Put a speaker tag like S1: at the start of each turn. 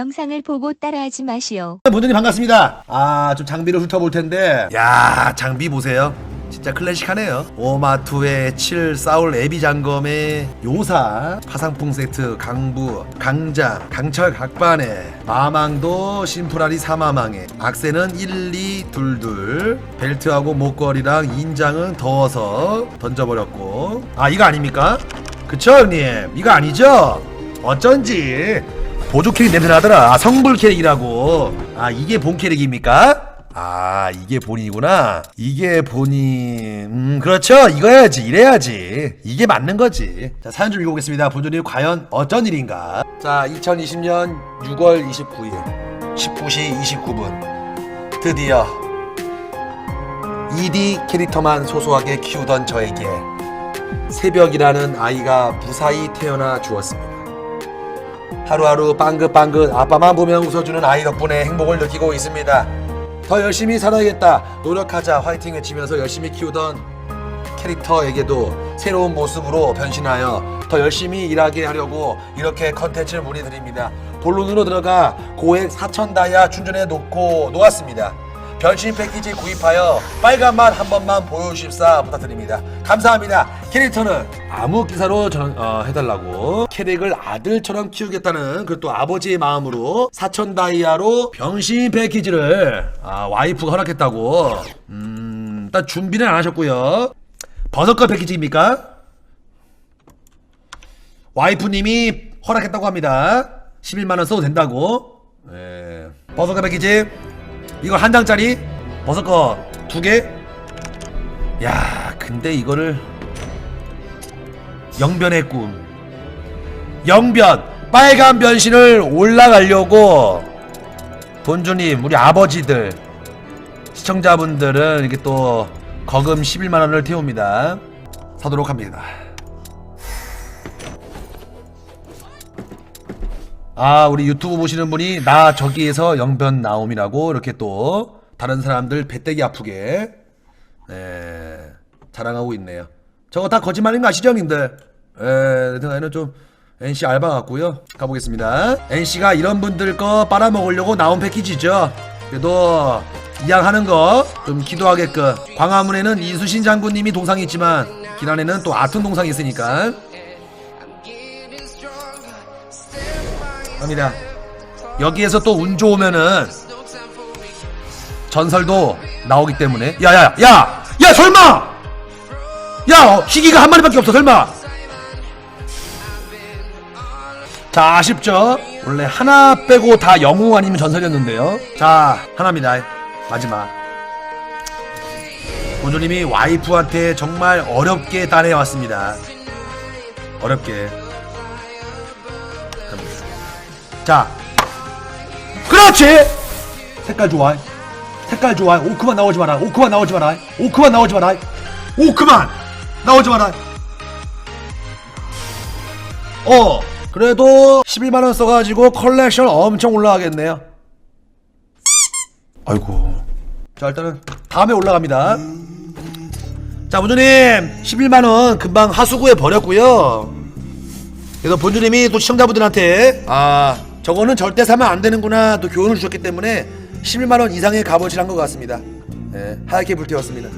S1: 영상을 보고 따라하지 마시오.
S2: 본주님 반갑습니다. 아, 좀 장비를 훑어볼 텐데. 야, 장비 보세요. 진짜 클래식하네요. 오마투의 7 사울 애비 장검의 요사, 파상풍 세트, 강부, 강장, 강철 각반에 마망도 심플하리 3마망에 악세는 1, 2, 2, 2 벨트하고 목걸이랑 인장은 더워서 던져버렸고 아 이거 아닙니까? 그쵸 형님 이거 아니죠? 어쩐지 보조 캐릭 냄새 나더라. 아, 성불 캐릭이라고. 아, 이게 본 캐릭입니까? 아, 이게 본이구나. 이게 본이. 음, 그렇죠. 이거야지. 이래야지. 이게 맞는 거지. 자, 사연 좀 읽어보겠습니다. 본전이 과연 어쩐 일인가? 자, 2020년 6월 29일, 19시 29분. 드디어 ED 캐릭터만 소소하게 키우던 저에게 새벽이라는 아이가 무사히 태어나 주었습니다. 하루하루 빵긋빵긋 아빠만 보면 웃어주는 아이 덕분에 행복을 느끼고 있습니다. 더 열심히 살아야겠다. 노력하자. 화이팅 외치면서 열심히 키우던 캐릭터에게도 새로운 모습으로 변신하여 더 열심히 일하게 하려고 이렇게 컨텐츠를 문의드립니다. 본론으로 들어가 고액 4천 다이아 충전해 놓고 놓았습니다. 변신 패키지 구입하여 빨간 맛 한 번만 보여주십사 부탁드립니다. 감사합니다. 캐릭터는 암흑 기사로 전, 어, 해달라고 캐릭을 아들처럼 키우겠다는 그 또 아버지의 마음으로 4천 다이아로 변신 패키지를 아, 와이프가 허락했다고 음, 일단 준비는 안 하셨고요. 버섯컷 패키지입니까? 와이프님이 허락했다고 합니다. 11만원 써도 된다고. 예. 버섯컷 패키지. 이거 한 장짜리. 버섯컷 두 개. 야, 근데 이거를. 영변의 꿈. 영변. 빨간 변신을 올라가려고. 본주님, 우리 아버지들. 시청자분들은 이렇게 또 거금 11만원을 태웁니다. 사도록 합니다. 아 우리 유튜브 보시는 분이 나 저기에서 영변 나옴이라고 이렇게 또 다른 사람들 배때기 아프게 네 자랑하고 있네요. 저거 다 거짓말인 거 아시죠 형님들? 에, 내 생각에는 좀 NC 알바 같고요. 가보겠습니다. NC가 이런 분들 거 빨아먹으려고 나온 패키지죠? 그래도 이양 하는 거 좀 기도하게끔. 광화문에는 이수신 장군님이 동상이 있지만 기란에는 또 아튼 동상이 있으니까 갑니다. 여기에서 또 운 좋으면은 전설도 나오기 때문에. 야야야! 야! 야 설마! 야 희귀가 한 마리밖에 없어 설마! 자 아쉽죠? 원래 하나 빼고 다 영웅 아니면 전설이었는데요. 자 하나입니다. 마지막. 본조님이 와이프한테 정말 어렵게 따내왔습니다. 어렵게 자, 그렇지. 색깔 좋아. 색깔 좋아. 오크만 나오지 마라. 오크만 나오지 마라. 오크만 나오지 마라. 오크만 나오지 마라. 어, 그래도 11만 원 써가지고 컬렉션 엄청 올라가겠네요. 아이고. 자, 일단은 다음에 올라갑니다. 자, 본주님 11만 원 금방 하수구에 버렸고요. 그래서 본주님이 또 시청자분들한테 아 저거는 절대 사면 안 되는구나 또 교훈을 주셨기 때문에 11만 원 이상의 값어치를 한 것 같습니다. 예, 하얗게 불태웠습니다.